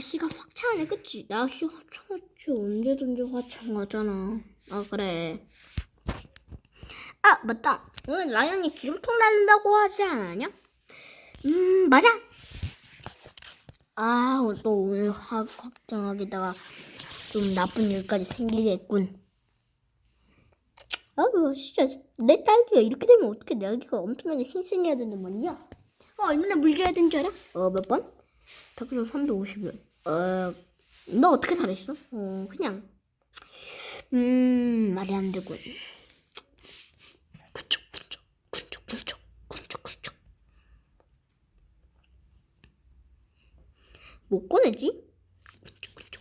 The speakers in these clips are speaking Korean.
날씨가 화창하네, 그치? 날씨 화창하지. 언제든지 화창하잖아. 아, 그래. 아, 맞다. 오늘 라이언이 기름통 날린다고 하지 않았냐? 음, 맞아. 아, 또 오늘 확, 확정하게다가 좀 나쁜 일까지 생기겠군. 아, 뭐, 진짜, 내 딸기가 이렇게 되면 어떻게 날개가 엄청나게 싱싱해야 된단 말이야? 어, 얼마나 물려야 되는 줄 알아? 어, 몇 번? 덕분 350원. 어, 너 어떻게 살았어? 어, 그냥. 음, 말이 안 되군. 쿵쩍, 쿵쩍, 쿵쩍, 쿵쩍, 쿵쩍, 쿵쩍. 못 꺼내지? 쿵쩍.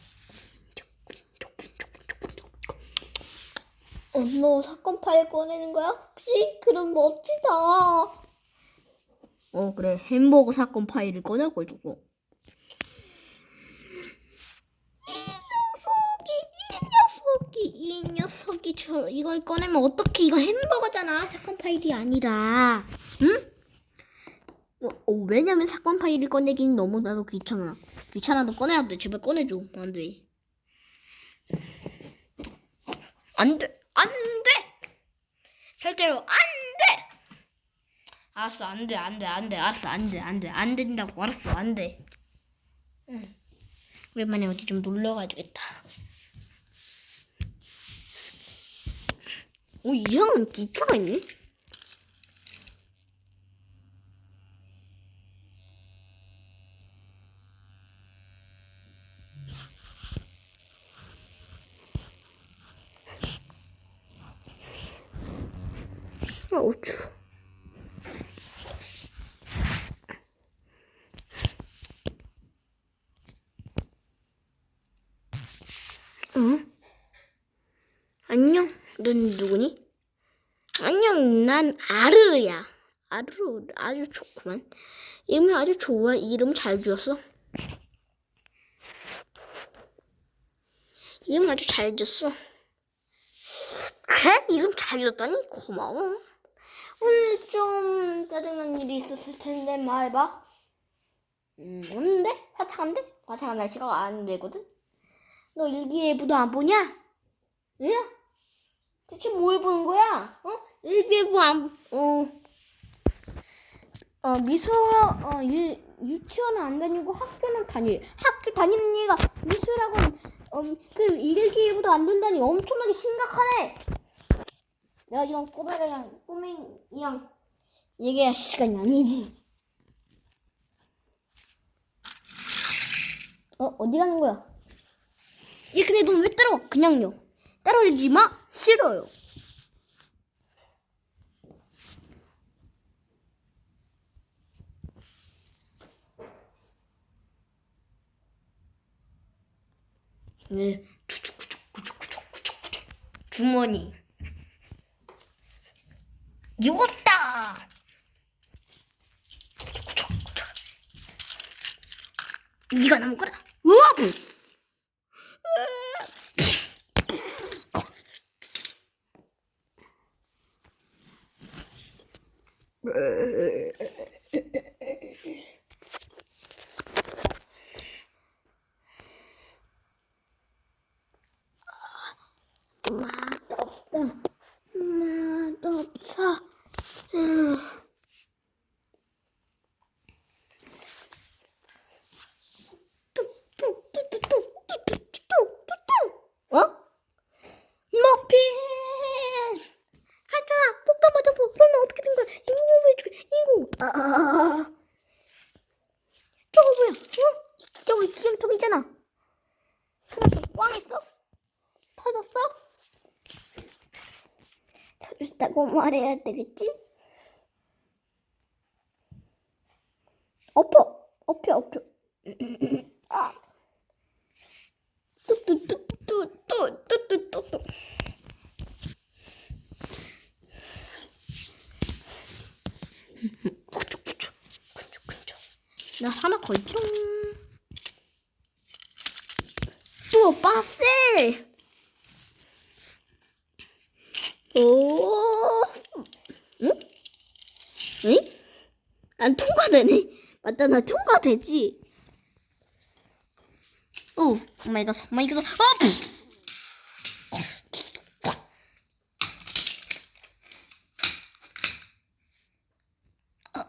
어, 너 사건 파일 꺼내는 거야? 혹시? 그럼 멋지다. 어, 그래. 햄버거 사건 파일을 꺼내고 있어. 이 녀석이, 이 녀석이 저 이걸 꺼내면 어떻게 이거 햄버거잖아. 사건 파일이 아니라. 응? 어, 어, 왜냐면 사건 파일을 꺼내긴 너무 나도 귀찮아. 귀찮아도 꺼내야 돼. 제발 꺼내줘. 안 돼. 안 돼. 안 돼. 절대로 안 돼. 알았어. 안 돼. 안 돼. 안 돼. 알았어. 안 돼. 안 돼. 안 된다고. 알았어. 안 돼. 응. 오랜만에 어디 좀 놀러 가야 되겠다. 오, 이 형은 기차가 있네? 아, 어쭈. 응? 안녕. 넌 누구니? 안녕. 난 아르르야. 아르르 아주 좋구만. 이름이 아주 좋아. 이름 잘 지었어. 이름 아주 잘 지었어. 그래? 이름 잘 지었다니 고마워. 오늘 좀 짜증난 일이 있었을 텐데 말해봐. 음, 없는데? 화창한데? 화창한 날씨가 안 되거든? 너 일기예보도 안 보냐? 왜? 대체 뭘 보는 거야? 어? 일기예보 안, 어, 어, 미술, 어, 유, 유치원은 안 다니고 학교는 다니, 학교 다니는 얘가 미술학원, 어, 그 일기예보도 안 된다니 엄청나게 심각하네! 내가 이런 꼬마랑, 꼬맹이랑 얘기할 시간이 아니지. 어, 어디 가는 거야? 예, 근데 넌 왜 따라와? 그냥요. 떨어지지 마. 싫어요. 네. 주머니. 이었다 이거 남거라. 으아부! フフフ。 꽝했어? 터졌어? 터졌다고 말해야 되겠지? 엎어! 엎혀, 엎혀. 아! 구죽구죽 나 하나 더있 죠또 빠세 오 응? 응? 난 통과되네 맞다 나 통과되지 오, 오 마이 갓, 오 마이 갓. 아!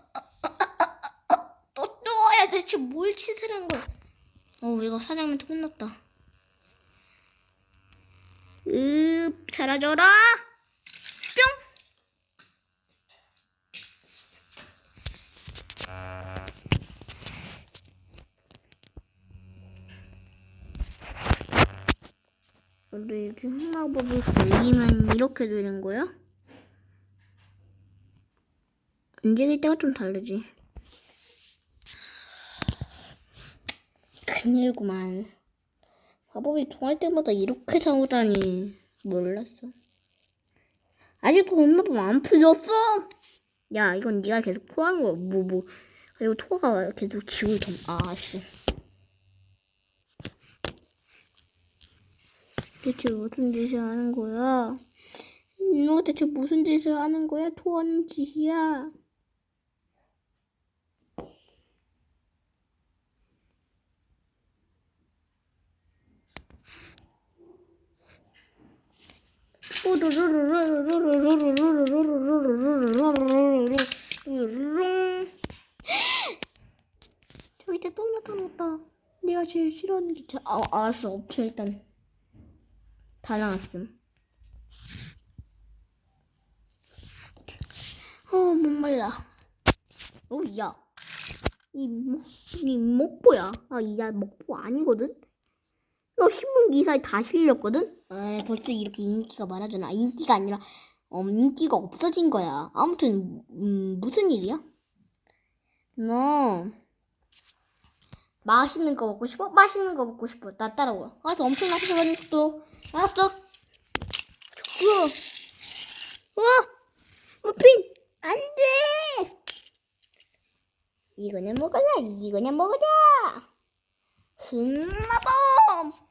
뭘 짓을 한 거야? 어, 이거 사장님한테 혼났다. 으, 사라져라. 뿅. 근데 이렇게 흑마법이 걸리면 이렇게 되는 거야? 움직일 때가 좀 다르지. 큰일구만. 마법이 통할 때마다 이렇게 나오다니 몰랐어. 아직도 흑마법 안 풀렸어? 야, 이건 네가 계속 토하는 거야. 뭐, 뭐. 그리고 토가 계속 지울 더. 아, 알았어. 대체 무슨 짓을 하는 거야? 너 대체 무슨 짓을 하는 거야? 토하는 짓이야. 저기 이제 또 나타났다. 내가 제일 싫어하는 기차. 아, 알았어. 없어 일단. 다 나왔음. 어, 목말라. 어, 야. 이, 목, 이 목보야. 아, 이, 야, 목보 아니거든? 너 신문 기사에 다 실렸거든? 에, 벌써 이렇게 인기가 많아졌나? 아, 인기가 아니라, 어, 인기가 없어진 거야. 아무튼, 음, 무슨 일이야? 너, 맛있는 거 먹고 싶어? 맛있는 거 먹고 싶어. 나 따라와. 알았어, 엄청 맛있어 가는 속도. 알았어. 우와. 우와. 무핀. 안 돼. 이거는 먹어라. 이거는 먹어라. 흑마범.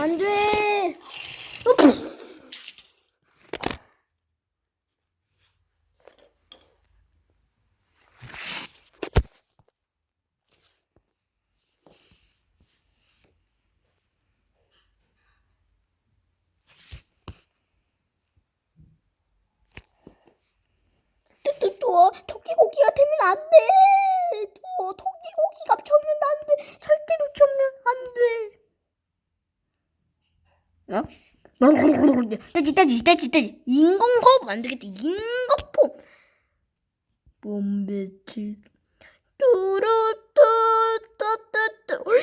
안 돼. 어, 또, 또, 또, 토끼 고기가 되면 안 돼. 또, 토끼 고기가 쳐면 안 돼. 절대로 쳐면 안 돼. 어? 떼지, 떼지, 떼지, 떼지. 인공호흡 안 되겠다. 인공호흡. 몸배치. 뚜루뚜, 뚜뚜뚜. 왜?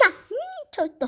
야, 미쳤다.